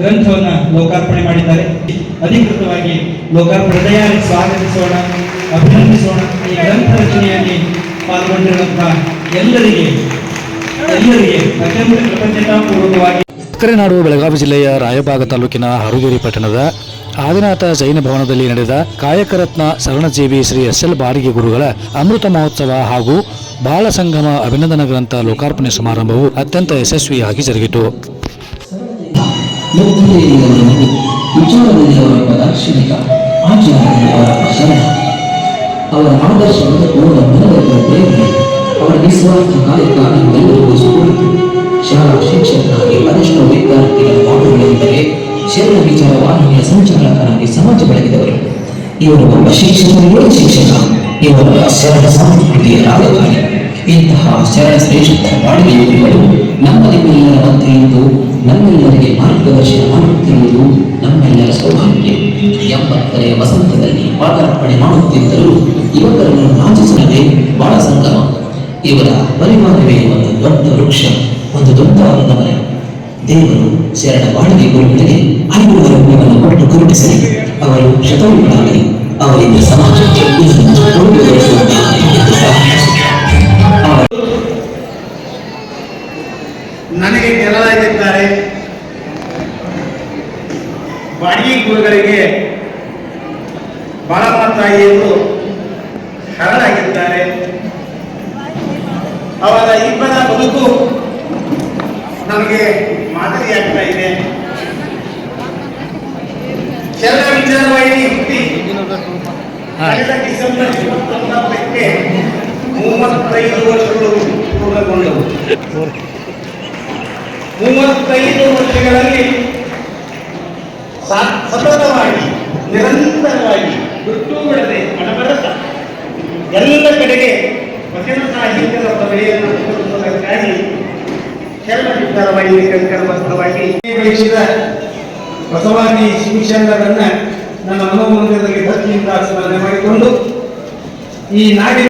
ಗ್ರಂಥವನ್ನು ಲೋಕಾರ್ಪಣೆ ಮಾಡಿದ್ದಾರೆ. ಅಧಿಕೃತವಾಗಿ ಲೋಕಾರ್ಪಣೆ ತಯಾರಿ ಸ್ವಾಗತಿಸೋಣ, ಅಭಿನಂದಿಸೋಣ ಈ ಗ್ರಂಥ ರಚನೆಯಲ್ಲಿ ಪಾಲ್ಗೊಂಡಿರುವಂತಹ ಎಲ್ಲರಿಗೆ ಎಲ್ಲರಿಗೆ ಅತ್ಯಂತ ಕೃತಜ್ಞತಾಪೂರ್ವಕವಾಗಿ ಸಕ್ಕರೆನಾಡು ಬೆಳಗಾವಿ ಜಿಲ್ಲೆಯ ರಾಯಭಾಗ ತಾಲೂಕಿನ ಹರುಗೇರಿ ಪಟ್ಟಣದ ಆದಿನಾಥ ಜೈನ ಭವನದಲ್ಲಿ ನಡೆದ ಕಾಯಕರತ್ನ ಶರಣಜೀವಿ ಶ್ರೀ ಎಸ್ ಎಲ್ ಬಾಡಿಗೆ ಗುರುಗಳ ಅಮೃತ ಮಹೋತ್ಸವ ಹಾಗೂ ಬಾಲ ಸಂಗಮ ಅಭಿನಂದನಾ ಗ್ರಂಥ ಲೋಕಾರ್ಪಣೆ ಸಮಾರಂಭವು ಅತ್ಯಂತ ಯಶಸ್ವಿಯಾಗಿ ಜರುಗಿತು. ಮುಕ್ತಿದೇವಿಯವರನ್ನು ಅವರ ದಾರ್ಶನಿಕ ಅವರ ಶರಣ ಅವರ ಆದರ್ಶವನ್ನು ಪೂರ್ಣ ಮನವರಿಕೆ ಅವರ ನಿಸ್ವಾರ್ಥ ನಮ್ಮೆಲ್ಲರಿಗೂ ಸ್ಫೂರ್ತಿ ಶಾಲಾ ಶಿಕ್ಷಕನಾಗಿ ವಿದ್ಯಾರ್ಥಿಗಳ ಶರಣ ವಿಚಾರ ವಾಹಿನಿಯ ಸಂಚಾಲಕರಾಗಿ ಸಮಾಜ ಬೆಳಗಿದವರು. ಇವರು ಒಬ್ಬ ಶಿಕ್ಷಕರಿಗೆ ಶಿಕ್ಷಕ, ಇವರ ಶರಣ ಸಂಸ್ಕೃತಿಯ ರಾಜಧಾನಿ. ಇಂತಹ ಶರಣ ಶ್ರೇಷ್ಠ ಗುರುಗಳು ನಮ್ಮ ಮಧ್ಯೆ ಇದ್ದು ನಮ್ಮೆಲ್ಲರಿಗೆ ಮಾರ್ಗದರ್ಶನ ಮಾಡುತ್ತಿರುವುದು ನಮ್ಮೆಲ್ಲರ ಸೌಭಾಗ್ಯ. ಎಂಬತ್ತನೆಯ ವಸಂತದಲ್ಲಿ ಪಾದಾರ್ಪಣೆ ಮಾಡುತ್ತಿದ್ದರೂ ಇವರನ್ನು ರಾಜಿಸಲೇ ಬಹಳ ಸಂಗಮ ಇವರ ಪರಿಮಾಣವೇ ಒಂದು ದೊಡ್ಡ ವೃಕ್ಷ, ಒಂದು ದೊಡ್ಡವಾದ ಮರ ದೇವರು ಶರಣ ಬಾಳಿಗೆ ಗುರುಗಳಿಗೆ ಐದು ಕೊಟ್ಟು ಗುರುತಿಸಲಿ. ಅವರು ಶತರುಗಳಾಗಲಿ ಅವರಿಂದ ಸಮಾಜಕ್ಕೆ ನನಗೆ ಗೆಲ್ಲಲಾಗಿದ್ದಾರೆ ಬಾಡಿಗೆ ಗುರುಗಳಿಗೆ ಬಾಳಮಾತಾಯಿಯವರು ಶರಣಾಗಿದ್ದಾರೆ. ಅವರ ಇಬ್ಬರ ಬದುಕು ನಮಗೆ ಮಾದರಿಯಾಗ್ತಾ ಇದೆ. ಚಂದ್ರ ವಿಚಾರವಾಹಿನಿ ಹುಟ್ಟಿ ಕಳೆದ ಡಿಸೆಂಬರ್ ಇಪ್ಪತ್ತೊಂದಕ್ಕೆ ಮೂವತ್ತೈದು ವರ್ಷಗಳು ಪೂರ್ಣಗೊಂಡವು. ಮೂವತ್ತೈದು ವರ್ಷಗಳಲ್ಲಿ ಸತತವಾಗಿ, ನಿರಂತರವಾಗಿ ಬಿಟ್ಟು ಬಿಡದೆ ಅನವರತ ಎಲ್ಲ ಕಡೆಗೆ ವಚನ ಸಾಹಿತ್ಯದ ತೋರಿಸುವುದಕ್ಕಾಗಿ ಕೆಲವ ವಿಚಾರವಾಹಿನಿ ಕಂಕಣಬದ್ಧವಾಗಿ ಬೆಳೆಸಿದ ಬಸವಾದಿ ಶಿವಶಂಕರನ್ನ ನನ್ನ ಮನೋಮಂದಿರದಲ್ಲಿ ಭಕ್ತಿಯಿಂದ ಸ್ಮರಣೆ ಮಾಡಿಕೊಂಡು ಈ ನಾಡಿನ